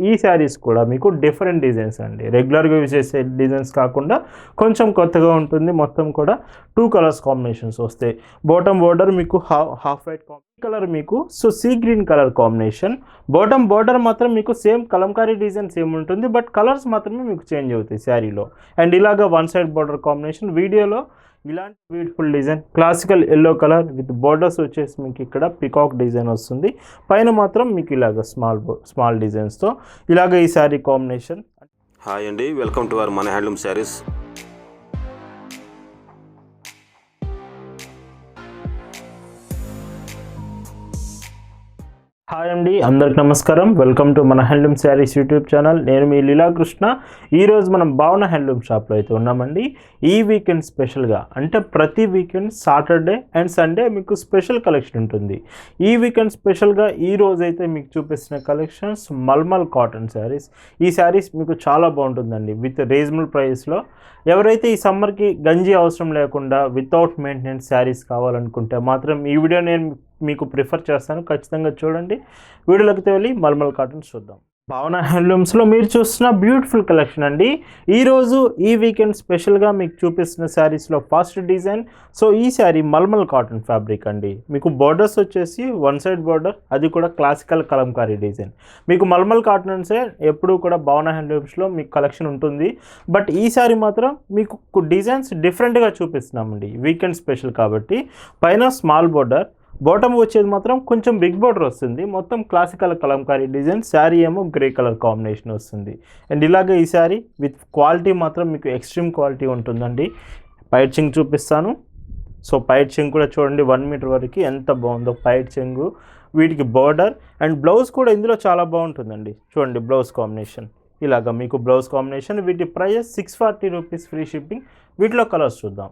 ఈ శారీస్ కూడా మీకు డిఫరెంట్ డిజైన్స్ అండి. రెగ్యులర్గా యూజ్ చేసే డిజైన్స్ కాకుండా కొంచెం కొత్తగా ఉంటుంది. మొత్తం కూడా టూ కలర్స్ కాంబినేషన్స్ వస్తాయి. బాటమ్ బోర్డర్ మీకు హాఫ్ హాఫ్ వైట్ కలర్ మీకు so sea green colour combination. Bottom border మాత్రం మీకు సేమ్ కలంకారీ డిజైన్ సేమ్ ఉంటుంది బట్ కలర్స్ మాత్రమే మీకు చేంజ్ అవుతాయి శారీలో. అండ్ ఇలాగా వన్ సైడ్ బార్డర్ కాంబినేషన్ వీడియోలో ఇలాంటి beautiful design classical yellow colour with borders వచ్చేసి మీకు ఇక్కడ పికాక్ డిజైన్ వస్తుంది. పైన మాత్రం మీకు ఇలాగ స్మాల్ స్మాల్ డిజైన్స్తో ఇలాగ ఈ శారీ కాంబినేషన్. హాయ్ అండి వెల్కమ్ టు అవర్ మన హ్యాండ్లూమ్ శారీస్. హాయ్ అండి అందరికి నమస్కారం. వెల్కమ్ టు మన హ్యాండ్లూమ్ శారీస్ యూట్యూబ్ ఛానల్ నేను మీ లీలాకృష్ణ ఈరోజు మనం భావన హ్యాండ్లూమ్ షాప్లో అయితే ఉన్నామండి. ఈ వీకెండ్ స్పెషల్గా అంటే ప్రతి వీకెండ్ సాటర్డే అండ్ సండే మీకు స్పెషల్ కలెక్షన్ ఉంటుంది. ఈ వీకెండ్ స్పెషల్గా ఈ రోజు అయితే మీకు చూపిస్తున్న కలెక్షన్స్ మల్మల్ కాటన్ శారీస్ ఈ శారీస్ మీకు చాలా బాగుంటుందండి విత్ రీజనబుల్ ప్రైస్లో ఎవరైతే ఈ సమ్మర్కి గంజి అవసరం లేకుండా వితౌట్ మెయింటెనెన్స్ శారీస్ కావాలనుకుంటే మాత్రం ఈ వీడియో నేను మీకు ప్రిఫర్ చేస్తాను. ఖచ్చితంగా చూడండి. వీడియోలోకి వెళ్ళి మల్మల్ కాటన్స్ చూద్దాం. భావన హ్యాండ్లూమ్స్లో మీరు చూస్తున్న బ్యూటిఫుల్ కలెక్షన్ అండి. ఈరోజు ఈ వీకెండ్ స్పెషల్గా మీకు చూపిస్తున్న శారీస్లో ఫస్ట్ డిజైన్ సో ఈ శారీ మల్మల్ కాటన్ ఫ్యాబ్రిక్ అండి. మీకు బోర్డర్స్ వచ్చేసి వన్ సైడ్ బోర్డర్ అది కూడా క్లాసికల్ కలంకారీ డిజైన్ మీకు మల్మల్ కాటన్సే ఎప్పుడూ కూడా భావన హ్యాండ్లూమ్స్లో మీకు కలెక్షన్ ఉంటుంది. బట్ ఈ శారీ మాత్రం మీకు డిజైన్స్ డిఫరెంట్గా చూపిస్తున్నామండి. వీకెండ్ స్పెషల్ కాబట్టి. పైన స్మాల్ బోర్డర్ బాటమ్ వచ్చేది మాత్రం కొంచెం బిగ్ బార్డర్ వస్తుంది. మొత్తం క్లాసికల్ కలంకారీ డిజైన్ శారీ ఏమో గ్రే కలర్ కాంబినేషన్ వస్తుంది. అండ్ ఇలాగే ఈ శారీ విత్ క్వాలిటీ మాత్రం మీకు ఎక్స్ట్రీమ్ క్వాలిటీ ఉంటుందండి. పైట్ చింగ్ చూపిస్తాను. సో పైట్ చెంగు కూడా చూడండి వన్ మీటర్ వరకు ఎంత బాగుందో పైట్ చింగు వీటికి బార్డర్ అండ్ బ్లౌజ్ కూడా ఇందులో చాలా బాగుంటుందండి. చూడండి బ్లౌజ్ కాంబినేషన్ ఇలాగ మీకు బ్లౌజ్ కాంబినేషన్ వీటి price six forty rupees free shipping వీటిలో కలర్స్ చూద్దాం.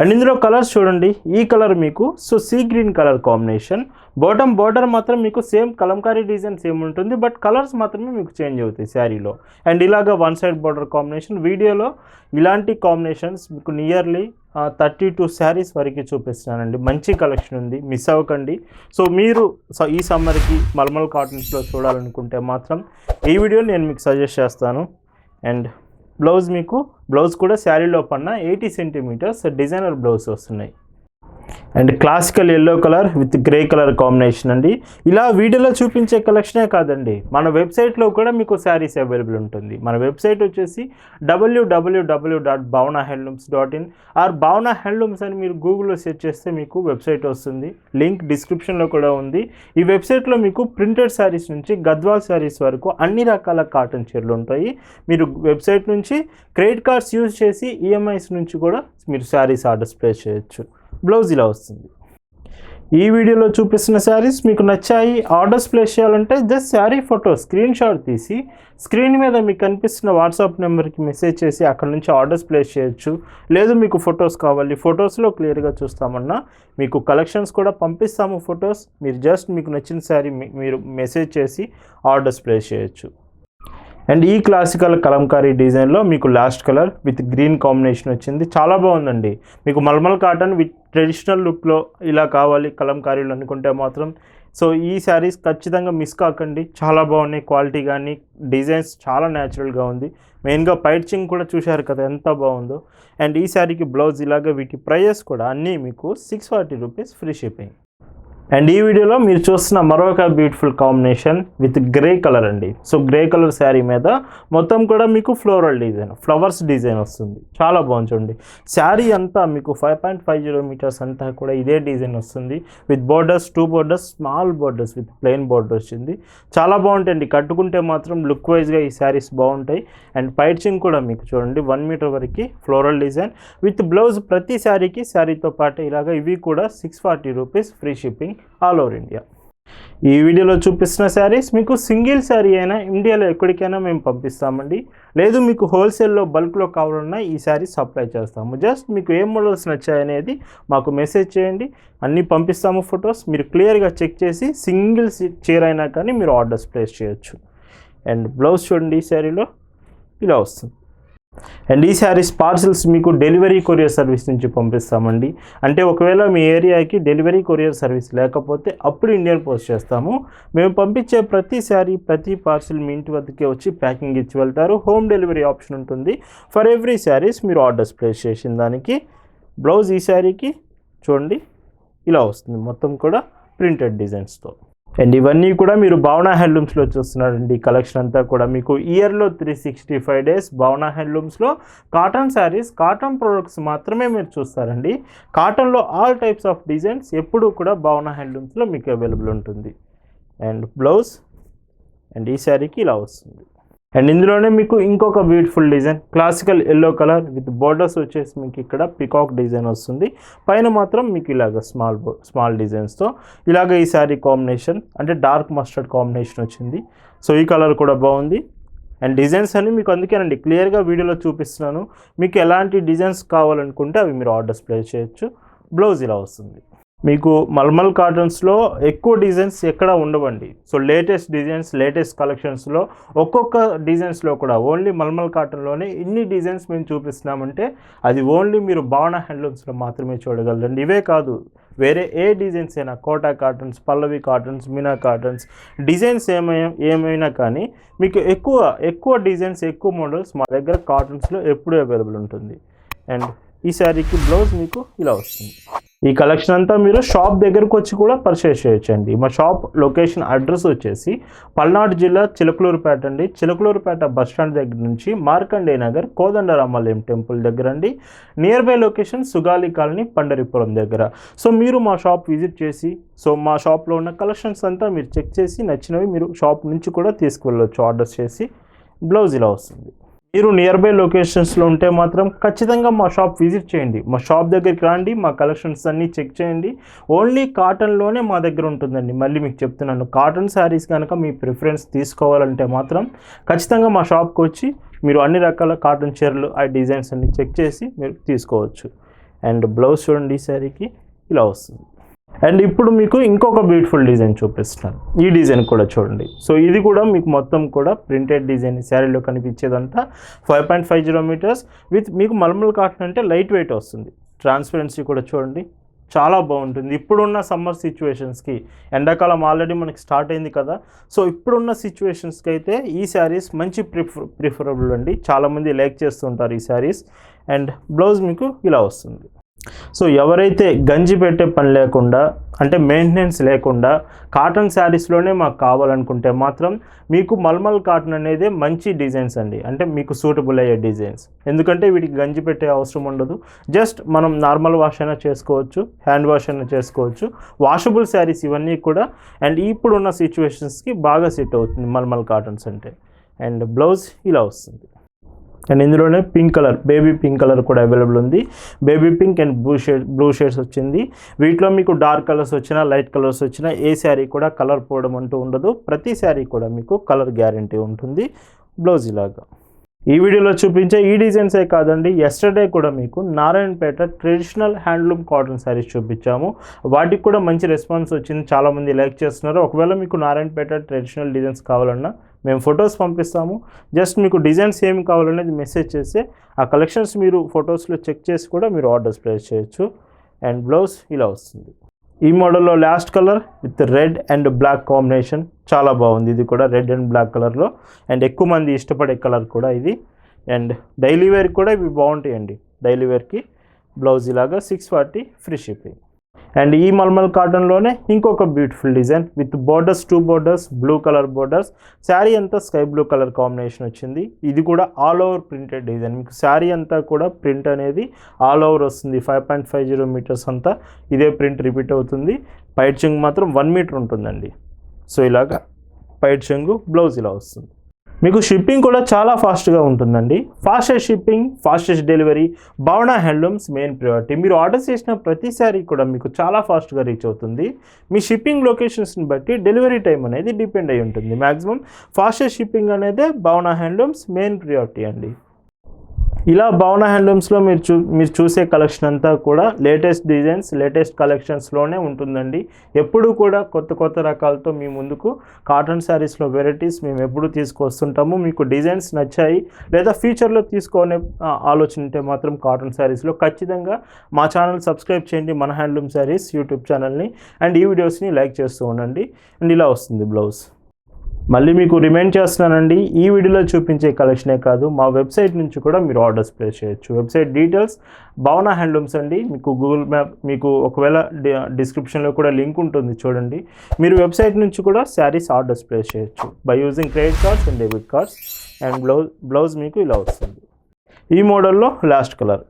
అండ్ ఇందులో కలర్స్ చూడండి. ఈ కలర్ మీకు so sea green colour combination bottom border మాత్రం మీకు సేమ్ కలంకారీ డిజైన్ సేమ్ ఉంటుంది. బట్ కలర్స్ మాత్రమే మీకు చేంజ్ అవుతాయి శారీలో అండ్ ఇలాగ వన్ సైడ్ బార్డర్ కాంబినేషన్ వీడియోలో ఇలాంటి కాంబినేషన్స్ మీకు నియర్లీ థర్టీ టూ శారీస్ వరకు చూపిస్తున్నానండి. మంచి కలెక్షన్ ఉంది. మిస్ అవ్వకండి. సో మీరు స- ఈ సమ్మర్కి మల్మల్ కాటన్స్లో చూడాలనుకుంటే మాత్రం ఈ వీడియో నేను మీకు సజెస్ట్ చేస్తాను. అండ్ బ్లౌజ్ మీకు బ్లౌజ్ కూడా శారీలో పన్న ఎయిటీ సెంటీమీటర్స్ డిజైనర్ బ్లౌజ్ వస్తున్నాయి. And classical yellow colour with grey colour combination అండి. ఇలా వీడియోలో చూపించే కలెక్షనే కాదండి. మన వెబ్సైట్లో కూడా మీకు శారీస్ అవైలబుల్ ఉంటుంది. మన వెబ్సైట్ వచ్చేసి WWW dot Bhavana handlooms dot in or Bhavana handlooms అని మీరు గూగుల్లో సెర్చ్ చేస్తే మీకు వెబ్సైట్ వస్తుంది. లింక్ డిస్క్రిప్షన్లో కూడా ఉంది. ఈ వెబ్సైట్లో మీకు ప్రింటెడ్ శారీస్ నుంచి గద్వాల్ శారీస్ వరకు అన్ని రకాల కాటన్ చీరలు ఉంటాయి. మీరు వెబ్సైట్ నుంచి క్రెడిట్ కార్డ్స్ యూజ్ చేసి ఈఎంఐస్ నుంచి కూడా మీరు శారీస్ ఆర్డర్స్ ప్లేస్ చేయొచ్చు. బ్లౌజ్ ఇలా వస్తుంది. ఈ వీడియోలో చూపిస్తున్న శారీస్ మీకు నచ్చాయి ఆర్డర్స్ ప్లేస్ చేయాలంటే just sari photo screen shot తీసి స్క్రీన్ మీద మీకు కనిపిస్తున్న వాట్సాప్ నెంబర్కి మెసేజ్ చేసి అక్కడ నుంచి ఆర్డర్స్ ప్లేస్ చేయొచ్చు. లేదు మీకు ఫొటోస్ కావాలి ఫొటోస్లో క్లియర్గా చూస్తామన్నా మీకు కలెక్షన్స్ కూడా పంపిస్తాము ఫొటోస్. మీరు జస్ట్ మీకు నచ్చిన శారీ మీరు మెసేజ్ చేసి ఆర్డర్స్ ప్లేస్ చేయొచ్చు. అండ్ ఈ క్లాసికల్ కలంకారీ డిజైన్లో మీకు last colour with green combination వచ్చింది. చాలా బాగుందండి. మీకు మల్మల్ కాటన్ విత్ ట్రెడిషనల్ లుక్లో ఇలా కావాలి కలంకారీలు అనుకుంటే మాత్రం. సో ఈ శారీస్ ఖచ్చితంగా మిస్ కాకండి. చాలా బాగున్నాయి. క్వాలిటీ కానీ డిజైన్స్ చాలా న్యాచురల్గా ఉంది. మెయిన్గా పైచింగ్ కూడా చూశారు కదా ఎంత బాగుందో. అండ్ ఈ శారీకి బ్లౌజ్ ఇలాగ వీటి ప్రైజెస్ కూడా అన్నీ మీకు six forty rupees free shipping and ఈ వీడియోలో మీరు చూస్తున్న మరొక beautiful combination with grey colour అండి. సో గ్రే కలర్ శారీ మీద మొత్తం కూడా మీకు ఫ్లోరల్ డిజైన్ ఫ్లవర్స్ డిజైన్ వస్తుంది. చాలా బాగుంది చూడండి. శారీ అంతా మీకు five point five zero metres అంతా కూడా ఇదే డిజైన్ వస్తుంది. With borders two borders small borders with plain border వచ్చింది. చాలా బాగుంటాయండి. కట్టుకుంటే మాత్రం లుక్ వైజ్గా ఈ శారీస్ బాగుంటాయి. అండ్ పైచింగ్ కూడా మీకు చూడండి. వన్ మీటర్ వరకు ఫ్లోరల్ డిజైన్ విత్ బ్లౌజ్ ప్రతి శారీకి శారీతో పాటు ఇలాగ ఇవి కూడా six forty rupees free shipping all over India. ఈ వీడియోలో చూపిస్తున్న శారీస్ మీకు సింగిల్ శారీ అయినా ఇండియాలో ఎక్కడికైనా మేము పంపిస్తామండి. లేదు మీకు హోల్సేల్లో బల్క్లో కావాలన్నా ఈ శారీ సప్లై చేస్తాము. జస్ట్ మీకు ఏ మోడల్స్ నచ్చాయనేది మాకు మెసేజ్ చేయండి. అన్నీ పంపిస్తాము ఫొటోస్. మీరు క్లియర్గా చెక్ చేసి సింగిల్ చీర అయినా కానీ మీరు ఆర్డర్స్ ప్లేస్ చేయొచ్చు. అండ్ బ్లౌజ్ చూడండి ఈ శారీలో. ఇలా వస్తుంది. అండ్ ఈ శారీస్ పార్సిల్స్ మీకు డెలివరీ కొరియర్ సర్వీస్ నుంచి పంపిస్తామండి. అంటే ఒకవేళ మీ ఏరియాకి డెలివరీ కొరియర్ సర్వీస్ లేకపోతే అప్పుడు ఇండియన్ పోస్ట్ చేస్తాము. మేము పంపించే ప్రతి శారీ ప్రతి పార్సిల్ మీ ఇంటి వద్దకే వచ్చి ప్యాకింగ్ ఇచ్చి వెళ్తారు. హోమ్ డెలివరీ ఆప్షన్ ఉంటుంది. ఫర్ ఎవ్రీ శారీస్ మీరు ఆర్డర్స్ ప్లేస్ చేసిన దానికి బ్లౌజ్ ఈ శారీకి చూడండి ఇలా వస్తుంది. మొత్తం కూడా ప్రింటెడ్ డిజైన్స్తో అండ్ ఇవన్నీ కూడా మీరు భావన హ్యాండ్లూమ్స్లో చూస్తున్నారండి. ఈ కలెక్షన్ అంతా కూడా మీకు ఇయర్లో three sixty five days Bhavana హ్యాండ్లూమ్స్లో కాటన్ శారీస్ కాటన్ ప్రొడక్ట్స్ మాత్రమే మీరు చూస్తారండి. కాటన్లో ఆల్ టైప్స్ ఆఫ్ డిజైన్స్ ఎప్పుడూ కూడా భావన హ్యాండ్లూమ్స్లో మీకు అవైలబుల్ ఉంటుంది. అండ్ బ్లౌజ్ అండ్ ఈ శారీకి ఇలా వస్తుంది. అండ్ ఇందులోనే మీకు ఇంకొక beautiful design classical yellow colour with borders వచ్చేసి మీకు ఇక్కడ పికాక్ డిజైన్ వస్తుంది. పైన మాత్రం మీకు ఇలాగ స్మాల్ స్మాల్ డిజైన్స్తో ఇలాగ ఈ శారీ కాంబినేషన్ అంటే డార్క్ మస్టర్డ్ కాంబినేషన్ వచ్చింది. సో ఈ కలర్ కూడా బాగుంది. అండ్ డిజైన్స్ అన్ని మీకు అందుకేనండి క్లియర్గా వీడియోలో చూపిస్తున్నాను. మీకు ఎలాంటి డిజైన్స్ కావాలనుకుంటే అవి మీరు ఆర్డర్స్ ప్లేస్ చేయొచ్చు. బ్లౌజ్ ఇలా వస్తుంది. మీకు మల్మల్ కాటన్స్లో ఎక్కువ డిజైన్స్ ఎక్కడ ఉండవండి. సో లేటెస్ట్ డిజైన్స్ లేటెస్ట్ కలెక్షన్స్లో ఒక్కొక్క డిజైన్స్లో కూడా ఓన్లీ మల్మల్ కాటన్లోనే ఇన్ని డిజైన్స్ మేము చూపిస్తున్నామంటే అది ఓన్లీ మీరు భావన హ్యాండ్లూమ్స్లో మాత్రమే చూడగలరండి. ఇవే కాదు వేరే ఏ డిజైన్స్ అయినా Kota cottons Pallavi cottons Meena cottons designs ఏమైనా ఏమైనా కానీ మీకు ఎక్కువ ఎక్కువ డిజైన్స్ ఎక్కువ మోడల్స్ మా దగ్గర కాటన్స్లో ఎప్పుడూ అవైలబుల్ ఉంటుంది. అండ్ ఈ శారీకి బ్లౌజ్ మీకు ఇలా వస్తుంది. ఈ కలెక్షన్ అంతా మీరు షాప్ దగ్గరకు వచ్చి కూడా పర్చేస్ చేయొచ్చండి. మా షాప్ లొకేషన్ అడ్రస్ వచ్చేసి పల్నాడు జిల్లా చిలకలూరుపేట అండి. చిలకలూరుపేట బస్ స్టాండ్ దగ్గర నుంచి మార్కండే నగర్ కోదండరామాలయం టెంపుల్ దగ్గర అండి. Near by location Sugali colony Pandaripuram దగ్గర. సో మీరు మా షాప్ విజిట్ చేసి సో మా షాప్లో ఉన్న కలెక్షన్స్ అంతా మీరు చెక్ చేసి నచ్చినవి మీరు షాప్ నుంచి కూడా తీసుకువెళ్ళవచ్చు ఆర్డర్ చేసి బ్లౌజ్ ఇలా వస్తుంది. మీరు నియర్ బై లొకేషన్స్లో ఉంటే మాత్రం ఖచ్చితంగా మా షాప్ విజిట్ చేయండి. మా షాప్ దగ్గరికి రండి మా కలెక్షన్స్ అన్నీ చెక్ చేయండి. ఓన్లీ కాటన్లోనే మా దగ్గర ఉంటుందండి. మళ్ళీ మీకు చెప్తున్నాను కాటన్ శారీస్ కనుక మీ ప్రిఫరెన్స్ తీసుకోవాలంటే మాత్రం ఖచ్చితంగా మా షాప్కి వచ్చి మీరు అన్ని రకాల కాటన్ చీరలు ఆ డిజైన్స్ అన్ని చెక్ చేసి మీరు తీసుకోవచ్చు. అండ్ బ్లౌజ్ చూడండి ఈ శారీకి ఇలా వస్తుంది. అండ్ ఇప్పుడు మీకు ఇంకొక బ్యూటిఫుల్ డిజైన్ చూపిస్తున్నాను. ఈ డిజైన్ కూడా చూడండి. సో ఇది కూడా మీకు మొత్తం కూడా ప్రింటెడ్ డిజైన్ శారీలో కనిపించేదంతా five point five zero metres with మీకు మల్మల్ కాటన్ అంటే లైట్ వెయిట్ వస్తుంది. ట్రాన్స్పరెన్సీ కూడా చూడండి. చాలా బాగుంటుంది. ఇప్పుడున్న సమ్మర్ సిచ్యువేషన్స్కి ఎండాకాలం ఆల్రెడీ మనకి స్టార్ట్ అయింది కదా. సో ఇప్పుడున్న సిచ్యువేషన్స్కి అయితే ఈ శారీస్ మంచి ప్రిఫర్ ప్రిఫరబుల్ అండి. చాలామంది లైక్ చేస్తుంటారు ఈ శారీస్ అండ్ బ్లౌజ్ మీకు ఇలా వస్తుంది. సో ఎవరైతే గంజి పెట్టే పని లేకుండా అంటే మెయింటెనెన్స్ లేకుండా కాటన్ శారీస్లోనే మాకు కావాలనుకుంటే మాత్రం మీకు మల్మల్ కాటన్ అనేది మంచి డిజైన్స్ అండి. అంటే మీకు సూటబుల్ అయ్యే డిజైన్స్ ఎందుకంటే వీటికి గంజి పెట్టే అవసరం ఉండదు. జస్ట్ మనం నార్మల్ వాష్ అయినా చేసుకోవచ్చు హ్యాండ్ వాష్ అయినా చేసుకోవచ్చు. వాషబుల్ శారీస్ ఇవన్నీ కూడా అండ్ ఇప్పుడున్న సిచ్యువేషన్స్కి బాగా సెట్ అవుతుంది మల్మల్ కాటన్స్ అంటే. అండ్ బ్లౌజ్ ఇలా వస్తుంది. అండ్ ఇందులోనే pink colour baby pink colour కూడా అవైలబుల్ ఉంది. Baby pink and blue shade blue shades వచ్చింది. వీటిలో మీకు డార్క్ కలర్స్ వచ్చినా లైట్ కలర్స్ వచ్చినా ఏ శారీ కూడా కలర్ పోవడం అంటూ ఉండదు. ప్రతి శారీ కూడా మీకు కలర్ గ్యారంటీ ఉంటుంది. బ్లౌజ్ ఇలాగా ఈ వీడియోలో చూపించే ఈ డిజైన్సే కాదండి. ఎస్టర్డే కూడా మీకు Narayanpet traditional handloom cotton saris చూపించాము. వాటికి కూడా మంచి రెస్పాన్స్ వచ్చింది. చాలామంది లైక్ చేస్తున్నారు. ఒకవేళ మీకు నారాయణపేట ట్రెడిషనల్ డిజైన్స్ కావాలన్నా మేము ఫొటోస్ పంపిస్తాము. జస్ట్ మీకు డిజైన్స్ ఏమి కావాలనేది మెసేజ్ చేస్తే ఆ కలెక్షన్స్ మీరు ఫొటోస్లో చెక్ చేసి కూడా మీరు ఆర్డర్స్ ప్లేస్ చేయొచ్చు. అండ్ బ్లౌజ్ ఇలా వస్తుంది. ఈ మోడల్లో last colour with red and black combination. చాలా బాగుంది. ఇది కూడా రెడ్ అండ్ బ్లాక్ కలర్లో. అండ్ ఎక్కువ మంది ఇష్టపడే కలర్ కూడా ఇది. అండ్ డైలీ వేర్ కూడా ఇవి బాగుంటాయండి. డైలీ వేర్కి బ్లౌజ్ ఇలాగా six forty free shipping and ఈ మల్మల్ కాటన్లోనే ఇంకొక beautiful design with borders two borders blue colour borders sari అంతా స్కై బ్లూ కలర్ కాంబినేషన్ వచ్చింది. ఇది కూడా ఆల్ ఓవర్ ప్రింటెడ్ డిజైన్ మీకు శారీ అంతా కూడా ప్రింట్ అనేది ఆల్ ఓవర్ వస్తుంది. Five point five zero metres అంతా ఇదే ప్రింట్ రిపీట్ అవుతుంది. పైట్ చెంగు మాత్రం వన్ మీటర్ ఉంటుందండి. సో ఇలాగా పైట్ చెంగు బ్లౌజ్ ఇలా వస్తుంది. మీకు షిప్పింగ్ కూడా చాలా ఫాస్ట్గా ఉంటుందండి. Fastest shipping fastest delivery Bhavana handlooms main priority. మీరు ఆర్డర్ చేసిన ప్రతిసారి కూడా మీకు చాలా ఫాస్ట్గా రీచ్ అవుతుంది. మీ షిప్పింగ్ లొకేషన్స్ని బట్టి డెలివరీ టైం అనేది డిపెండ్ అయి ఉంటుంది. మ్యాక్సిమం ఫాస్టెస్ట్ షిప్పింగ్ అనేది భావన హ్యాండ్లూమ్స్ మెయిన్ ప్రియారిటీ అండి. ఇలా భవన హ్యాండ్లూమ్స్లో మీరు చూ మీరు చూసే కలెక్షన్ అంతా కూడా లేటెస్ట్ డిజైన్స్ లేటెస్ట్ కలెక్షన్స్లోనే ఉంటుందండి. ఎప్పుడూ కూడా కొత్త కొత్త రకాలతో మీ ముందుకు కాటన్ శారీస్లో వెరైటీస్ మేము ఎప్పుడూ తీసుకొస్తుంటాము. మీకు డిజైన్స్ నచ్చాయి లేదా ఫ్యూచర్లో తీసుకునే ఆలోచన ఉంటే మాత్రం కాటన్ శారీస్లో ఖచ్చితంగా మా ఛానల్ సబ్స్క్రైబ్ చేయండి మన హ్యాండ్లూమ్ శారీస్ యూట్యూబ్ ఛానల్ని. అండ్ ఈ వీడియోస్ని లైక్ చేస్తూ ఉండండి. అండ్ ఇలా వస్తుంది బ్లౌజ్. మళ్ళీ మీకు రిమైండ్ చేస్తున్నానండి ఈ వీడియోలో చూపించే కలెక్షనే కాదు మా వెబ్సైట్ నుంచి కూడా మీరు ఆర్డర్స్ ప్లేస్ చేయొచ్చు. వెబ్సైట్ డీటెయిల్స్ భావన హ్యాండ్లూమ్స్ అండి. మీకు గూగుల్ మ్యాప్ మీకు ఒకవేళ డిస్క్రిప్షన్లో కూడా లింక్ ఉంటుంది చూడండి. మీరు వెబ్సైట్ నుంచి కూడా శారీస్ ఆర్డర్స్ ప్లేస్ చేయొచ్చు. By using credit cards and debit cards and blouse blouse మీకు ఇలా వస్తుంది. ఈ మోడల్లో లాస్ట్ కలర్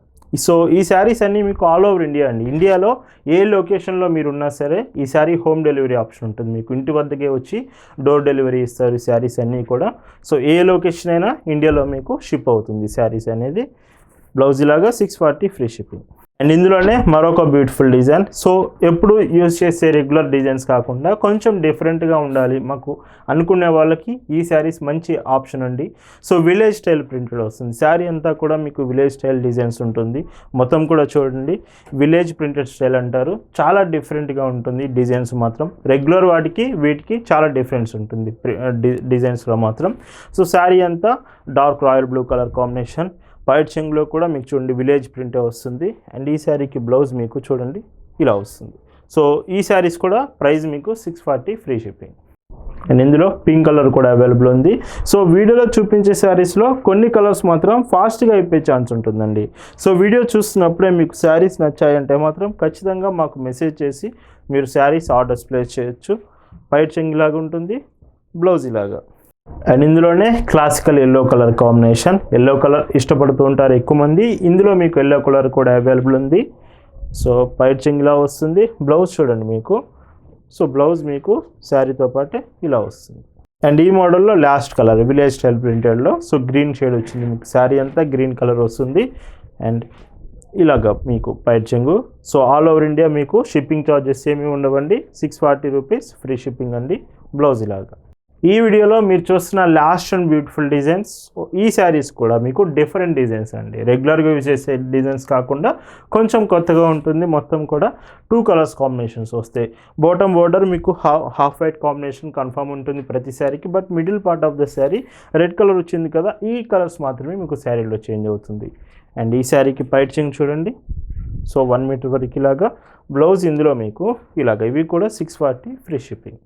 సో ఈ శారీస్ అన్నీ మీకు ఆల్ ఓవర్ ఇండియా అండి. ఇండియాలో ఏ లొకేషన్లో మీరు ఉన్నా సరే ఈ శారీ హోమ్ డెలివరీ ఆప్షన్ ఉంటుంది. మీకు ఇంటి వద్దకే వచ్చి డోర్ డెలివరీ ఇస్తారు ఈ శారీస్ అన్నీ కూడా. సో ఏ లొకేషన్ అయినా ఇండియాలో మీకు షిప్ అవుతుంది శారీస్ అనేది. బ్లౌజ్ ఇలాగా six forty free shipping and ఇందులోనే మరొక బ్యూటిఫుల్ డిజైన్ సో ఎప్పుడు యూజ్ చేసే రెగ్యులర్ డిజైన్స్ కాకుండా కొంచెం డిఫరెంట్గా ఉండాలి మాకు అనుకునే వాళ్ళకి ఈ శారీస్ మంచి ఆప్షన్ అండి. సో విలేజ్ స్టైల్ ప్రింటెడ్ వస్తుంది. శారీ అంతా కూడా మీకు విలేజ్ స్టైల్ డిజైన్స్ ఉంటుంది. మొత్తం కూడా చూడండి. విలేజ్ ప్రింటెడ్ స్టైల్ అంటారు. చాలా డిఫరెంట్గా ఉంటుంది డిజైన్స్ మాత్రం. రెగ్యులర్ వాటికి వీటికి చాలా డిఫరెన్స్ ఉంటుంది. డిజైన్స్లో uh, మాత్రం. సో శారీ అంతా dark royal blue colour combination white చెంగులో కూడా మీకు చూడండి విలేజ్ ప్రింటే వస్తుంది. అండ్ ఈ శారీకి బ్లౌజ్ మీకు చూడండి ఇలా వస్తుంది. సో ఈ శారీస్ కూడా ప్రైస్ మీకు six forty free shipping and ఇందులో పింక్ కలర్ కూడా అవైలబుల్ ఉంది. సో వీడియోలో చూపించే శారీస్లో కొన్ని కలర్స్ మాత్రం ఫాస్ట్గా అయిపోయే ఛాన్స్ ఉంటుందండి. సో వీడియో చూస్తున్నప్పుడే మీకు శారీస్ నచ్చాయంటే మాత్రం ఖచ్చితంగా మాకు మెసేజ్ చేసి మీరు శారీస్ ఆర్డర్స్ ప్లేస్ చేయొచ్చు. పైట్ చెంగ్ ఇలాగా ఉంటుంది బ్లౌజ్ ఇలాగా. అండ్ ఇందులోనే classical yellow colour combination yellow colour ఇష్టపడుతూ ఉంటారు ఎక్కువ మంది. ఇందులో మీకు ఎల్లో కలర్ కూడా అవైలబుల్ ఉంది. సో పైట్ ఇలా వస్తుంది. బ్లౌజ్ చూడండి మీకు. సో బ్లౌజ్ మీకు శారీతో పాటే ఇలా వస్తుంది. అండ్ ఈ మోడల్లో లాస్ట్ కలర్ విలేజ్ స్టైల్ ప్రింటెడ్లో సో గ్రీన్ షేడ్ వచ్చింది మీకు. శారీ అంతా గ్రీన్ కలర్ వస్తుంది. అండ్ ఇలాగ మీకు పైచింగు సో ఆల్ ఓవర్ ఇండియా మీకు షిప్పింగ్ ఛార్జెస్ ఏమీ ఉండవండి. Six forty rupees free shipping అండి. బ్లౌజ్ ఇలాగా. ఈ వీడియోలో మీరు చూస్తున్న లాస్ట్ అండ్ బ్యూటిఫుల్ డిజైన్స్ ఈ శారీస్ కూడా మీకు డిఫరెంట్ డిజైన్స్ అండి. రెగ్యులర్గా యూజ్ చేసే డిజైన్స్ కాకుండా కొంచెం కొత్తగా ఉంటుంది. మొత్తం కూడా టూ కలర్స్ కాంబినేషన్స్ వస్తాయి. బాటమ్ బోర్డర్ మీకు half half white combination confirm ఉంటుంది ప్రతి శారీకి but middle part of the sari red colour వచ్చింది కదా ఈ కలర్స్ మాత్రమే మీకు శారీలో చేంజ్ అవుతుంది. అండ్ ఈ శారీకి పైచింగ్ చూడండి. సో వన్ మీటర్ వరకు ఇలాగా. బ్లౌజ్ ఇందులో మీకు ఇలాగ ఇవి కూడా six forty free shipping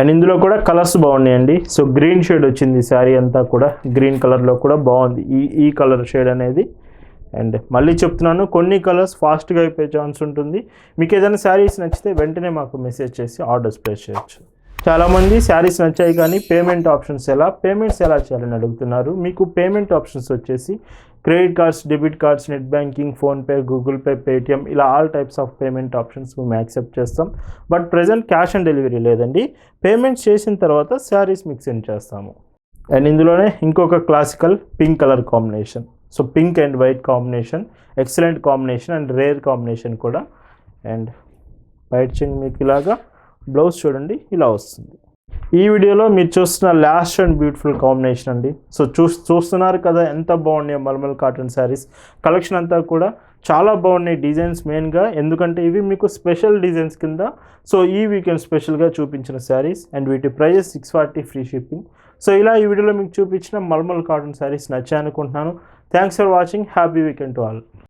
and ఇందులో కూడా కలర్స్ బాగున్నాయండి. సో గ్రీన్ షేడ్ వచ్చింది శారీ అంతా కూడా. గ్రీన్ కలర్లో కూడా బాగుంది ఈ ఈ కలర్ షేడ్ అనేది. అండ్ మళ్ళీ చెప్తున్నాను కొన్ని కలర్స్ ఫాస్ట్గా అయిపోయే ఛాన్స్ ఉంటుంది. మీకు ఏదైనా శారీస్ నచ్చితే వెంటనే మాకు మెసేజ్ చేసి ఆర్డర్స్ ప్లేస్ చేయొచ్చు. చాలామంది శారీస్ నచ్చాయి కానీ పేమెంట్ ఆప్షన్స్ ఎలా పేమెంట్స్ ఎలా చేయాలని అడుగుతున్నారు. మీకు పేమెంట్ ఆప్షన్స్ వచ్చేసి credit cards debit cards net banking PhonePe Google Pay Paytm ఇలా all types of payment options మేము యాక్సెప్ట్ చేస్తాం. But present cash on delivery లేదండి. పేమెంట్స్ చేసిన తర్వాత శారీస్ మీకు సెండ్ చేస్తాము. అండ్ ఇందులోనే ఇంకొక classical pink colour combination so pink and white combination excellent combination and rare combination కూడా. అండ్ వైట్ చెంగ్ మీకు ఇలాగా బ్లౌజ్ చూడండి ఇలా వస్తుంది. ఈ వీడియోలో మీరు చూస్తున్న లాస్ట్ అండ్ బ్యూటిఫుల్ కాంబినేషన్ అండి. సో చూ చూస్తున్నారు కదా ఎంత బాగున్నాయి మల్మల్ కాటన్ శారీస్ కలెక్షన్ అంతా కూడా చాలా బాగున్నాయి డిజైన్స్ మెయిన్గా ఎందుకంటే ఇవి మీకు స్పెషల్ డిజైన్స్ కింద సో ఈ వీకెండ్ స్పెషల్గా చూపించిన శారీస్ అండ్ వీటి prices six forty free shipping so ఇలా ఈ వీడియోలో మీకు చూపించిన mulmul cotton saris నచ్చాయనుకుంటున్నాను. Thanks for watching happy weekend to all